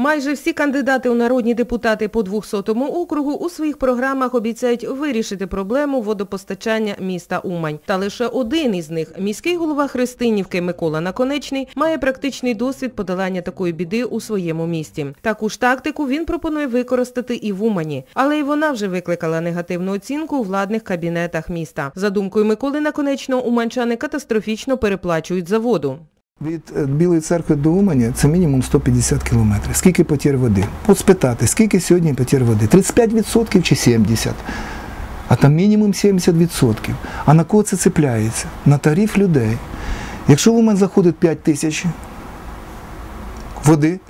Майже всі кандидати у народні депутати по 200-му округу у своїх програмах обіцяють вирішити проблему водопостачання міста Умань. Та лише один із них, міський голова Христинівки Микола Наконечний, має практичний досвід подолання такої біди у своєму місті. Таку ж тактику він пропонує використати і в Умані. Але й вона вже викликала негативну оцінку у владних кабінетах міста. За думкою Миколи Наконечного, уманчани катастрофічно переплачують за воду. Від е, Білої церкви до Умані це мінімум 150 кілометрів. Скільки потір води? От спитати, скільки сьогодні потір води? 35% чи 70%? А там мінімум 70%. А на кого це цепляється? На тариф людей. Якщо в Умань заходить 5 тисяч води,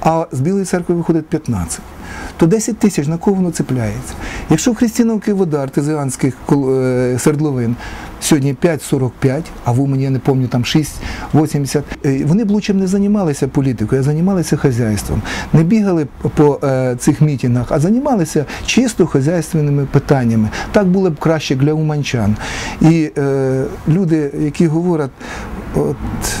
а з Білої церкви виходить 15, то 10 тисяч на кого воно цепляється? Якщо в Христиновки вода артезіанських кол- е, свердловин сьогодні 5,45, а в Умані, я не пам'ятаю, там 6,80, е, вони б лучше не займалися політикою, а займалися хазяйством. Не бігали по е, цих мітингах, а займалися чисто хазяйственними питаннями. Так було б краще для уманчан. І е, люди, які говорять от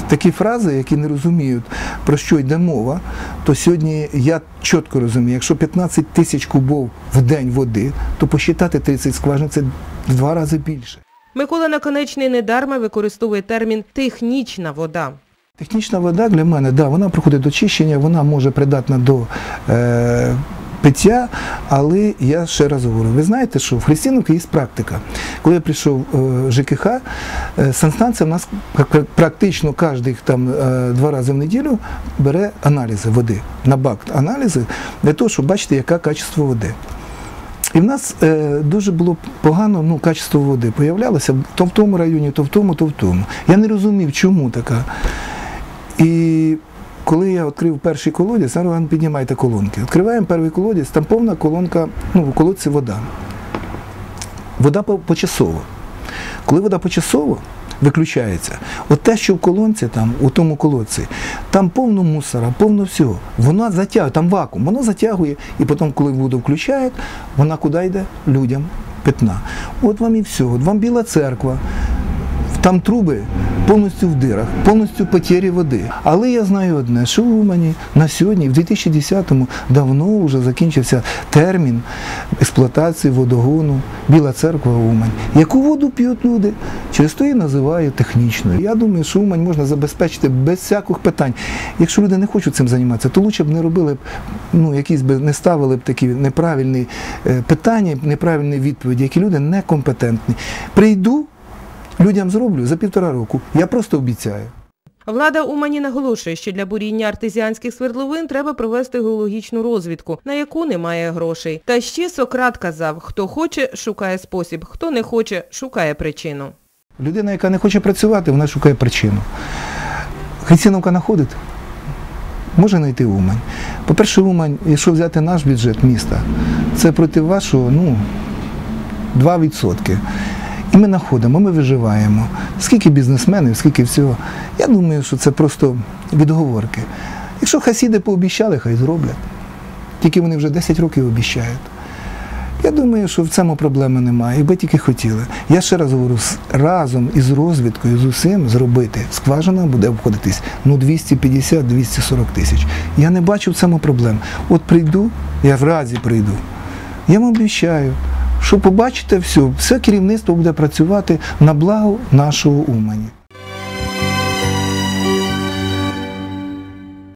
такі фрази, які не розуміють, про що йде мова, то сьогодні я чітко розумію, якщо 15 тисяч кубов в день води, то посчитати 30 скважин це в два рази більше. Микола Наконечний недарма використовує термін технічна вода. Технічна вода для мене, да, вона проходить до чищення, вона може придатна до е, пиття, але я ще раз говорю, ви знаєте, що в Христиновці є практика. Коли я прийшов е, в ЖКХ, е, санстанція в нас практично кожних там е, два рази в неділю бере аналізи води, на бак аналізи, для того, щоб бачити, яке качество води. І в нас е, дуже було погано ну, качество води. Появлялося то в тому районі, то в тому, то в тому. Я не розумів, чому така. І коли я відкрив перший колодязь, зараз піднімайте колонки. Відкриваємо перший колодязь, там повна колонка, ну, в колодці вода. Вода почасово. Коли вода почасово виключається, от те, що в колонці, там, у тому колодці, там повно мусора, повно всього. Вона затягує, там вакуум, воно затягує, і потім, коли воду включають, вона куди йде? Людям питна. От вам і все. От вам біла церква. Там труби повністю в дирах, повністю потері води. Але я знаю одне, що в Умані на сьогодні, в 2010-му, давно вже закінчився термін експлуатації водогону Біла церква Умань. Яку воду п'ють люди? Через її називають технічною. Я думаю, що Умань можна забезпечити без всяких питань. Якщо люди не хочуть цим займатися, то лучше б не робили ну, якісь би не ставили б такі неправильні е, питання, неправильні відповіді, які люди некомпетентні. Прийду. Людям зроблю за півтора року. Я просто обіцяю. Влада Умані наголошує, що для буріння артезіанських свердловин треба провести геологічну розвідку, на яку немає грошей. Та ще Сократ казав, хто хоче, шукає спосіб, хто не хоче, шукає причину. Людина, яка не хоче працювати, вона шукає причину. Христиновка знаходить, може знайти Умань. По-перше, Умань, якщо взяти наш бюджет міста, це проти вашого ну, 2%. І ми знаходимо, ми виживаємо. Скільки бізнесменів, скільки всього. Я думаю, що це просто відговорки. Якщо хасіди пообіщали, хай зроблять. Тільки вони вже 10 років обіщають. Я думаю, що в цьому проблеми немає, якби тільки хотіли. Я ще раз говорю, разом із розвідкою, з усім зробити, скважина буде обходитись ну 250-240 тисяч. Я не бачу в цьому проблем. От прийду, я в разі прийду. Я вам обіцяю, що побачите все, все керівництво буде працювати на благо нашого Умані.